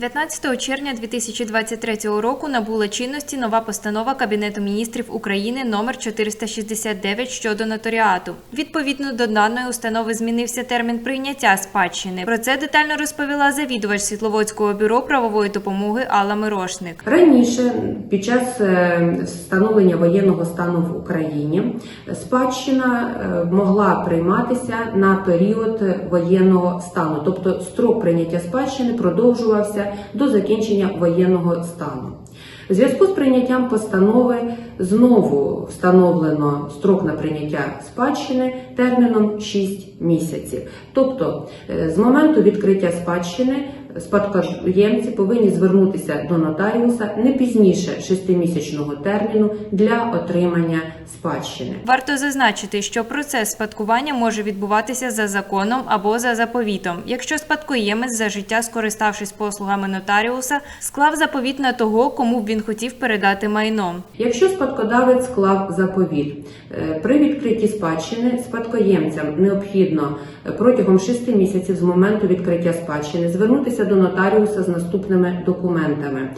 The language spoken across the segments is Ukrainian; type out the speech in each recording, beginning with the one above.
19 червня 2023 року набула чинності нова постанова Кабінету міністрів України номер 469 щодо нотаріату. Відповідно до даної установи змінився термін прийняття спадщини. Про це детально розповіла завідувач Світловодського бюро правової допомоги Алла Мирошник. Раніше, під час е, встановлення воєнного стану в Україні, спадщина е, могла прийматися на період воєнного стану, тобто строк прийняття спадщини продовжувався до закінчення воєнного стану. У зв'язку з прийняттям постанови знову встановлено строк на прийняття спадщини терміном 6 місяців. Тобто, е, з моменту відкриття спадщини спадкоємці повинні звернутися до нотаріуса не пізніше шестимісячного терміну для отримання спадщини. Варто зазначити, що процес спадкування може відбуватися за законом або за заповітом, якщо спадкоємець за життя, скориставшись послугами нотаріуса, склав заповіт на того, кому б він хотів передати майно. Якщо спадкодавець склав заповіт, е, при відкритті спадщини спадкоємцям необхідно е, протягом 6 місяців з моменту відкриття спадщини звернутися до нотаріуса з наступними документами.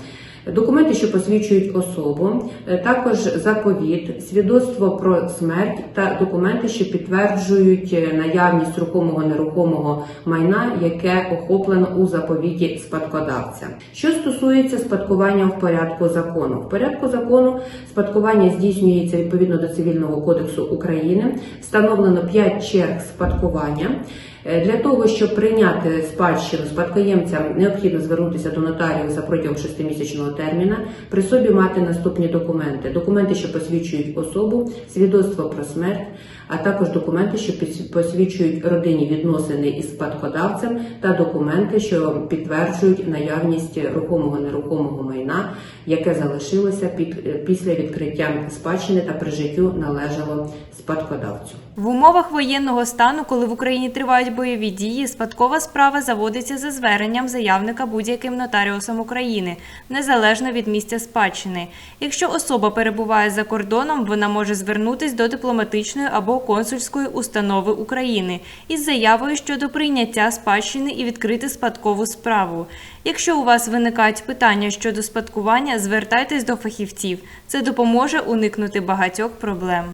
Документи, що посвідчують особу, е, також заповіт, свідоцтво про смерть та документи, що підтверджують е, наявність рухомого нерухомого майна, яке охоплено у заповіті спадкодавця. Що стосується спадкування в порядку закону, в порядку закону спадкування здійснюється відповідно до цивільного кодексу України. Встановлено 5 черг спадкування. Е, Для того, щоб прийняти спадщину спадкоємцям, необхідно звернутися до нотаріуса протягом 6-місячного терміна, при собі мати наступні документи: документи, що посвідчують особу, свідоцтво про смерть, а також документи, що пос- посвідчують родинні відносини із спадкодавцем, та документи, що підтверджують наявність рухомого нерухомого майна, яке залишилося під е, після відкриття спадщини та при життю належало спадкодавцю. В умовах воєнного стану, коли в Україні тривають бойові дії, спадкова справа заводиться за зверненням заявника будь-яким нотаріусом України, незалежно від місця спадщини. Якщо особа перебуває за кордоном, вона може звернутись до дипломатичної або консульської установи України із заявою щодо прийняття спадщини і відкрити спадкову справу. Якщо у вас виникають питання щодо спадкування, звертайтесь до фахівців. Це допоможе уникнути багатьох проблем.